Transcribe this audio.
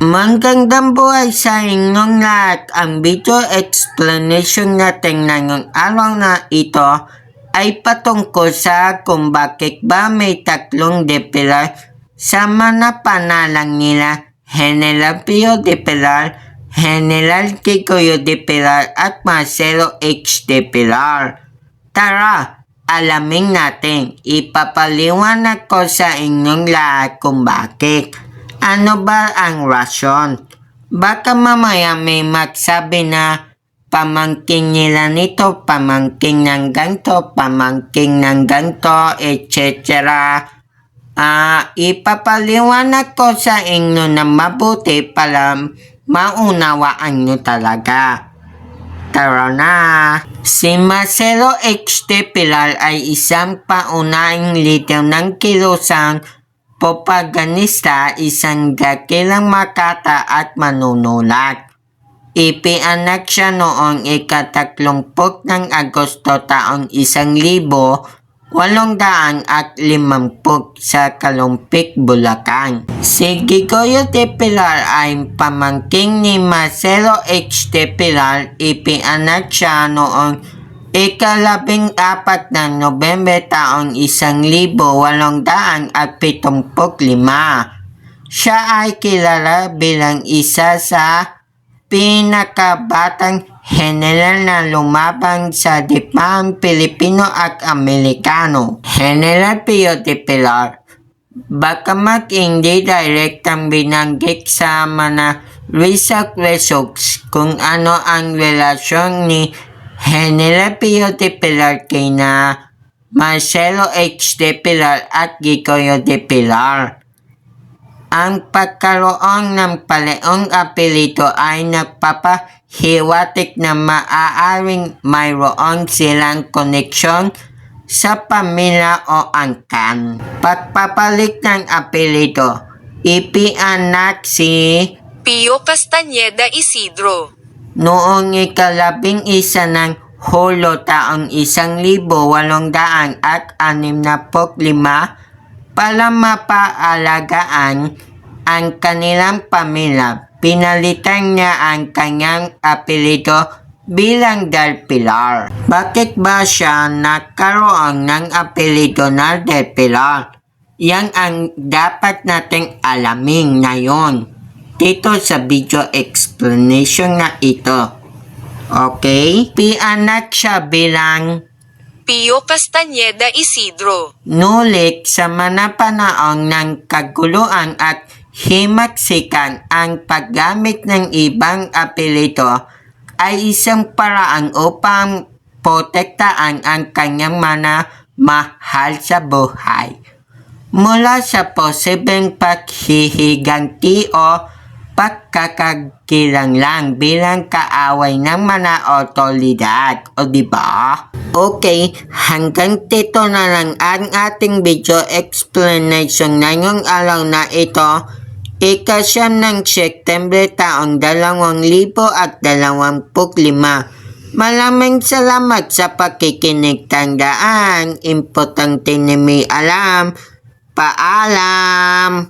Magandang buhay sa inyong lahat. Ang video explanation natin ngayong araw na ito ay patungkol sa kung bakit ba may tatlong depilar sa mga panalang nila General Pio de Pilar, General Kikoyo de Pilar at Marcelo H. de Pilar. Tara, alamin natin. Ipapaliwanag ko sa inyong lahat kung bakit. Ano ba ang rasyon? Baka mamaya may magsabi na pamangking nila nito, pamangking ng ganto, pamangking ng ganto, etc. Ah, ipapaliwanag ko sa inyo na mabuti para maunawaan nyo talaga. Tara na! Si Marcelo H. Pilar ay isang paunahing leader ng kilusang propagandista, isang dakilang makata at manunulat. Ipianak siya noong ikatatlumput ng Agosto taong isang libo walong daan at limamput sa Kalumpik, Bulacan. Si Gigoyo de Pilar ay pamangking ni Marcelo H. de Pilar. Ipianak siya noong ikalabing apat ng Nobember taong isang libo walong daan at pitumpok lima. Siya ay kilala bilang isa sa pinakabatang general na lumabang sa dipang Pilipino at Amerikano. General Pio de Pilar Bagamat hindi direktang binanggit sa mga research results kung ano ang relasyon ni Pio de Pilar kay na Marcelo H. de Pilar at Gicoyo de Pilar. Ang pagkaroon ng paleong apelito ay nagpapahiwatik na maaaring mayroon silang koneksyon sa pamilya o angkan. Pagpapalit ng apelito, ipianak si Pio Castañeda Isidro. Noong ikalabing isa ng Hulo taong isang libo walong daan at anim na lima para mapaalagaan ang kanilang pamilya. Pinalitan niya ang kanyang apelido bilang Del Pilar. Bakit ba siya nagkaroon ng apelido na Del Pilar? Yan ang dapat nating alamin ngayon dito sa video explanation na ito. Okay? Pianak siya bilang Pio Castañeda Isidro. Nulit sa mga panahon ng kaguluhan at himaksikan ang paggamit ng ibang apelito ay isang paraan upang protektaan ang kanyang mga mahal sa buhay mula sa posibleng paghihiganti o pagkakagilang lang bilang kaaway ng mga otoridad. O di ba? Okay, hanggang dito na lang ang ating video explanation ngayong araw na ito. Ikasyam ng September taong 2025. Maraming salamat sa pakikinig. Tandaan, importante na may alam. Paalam!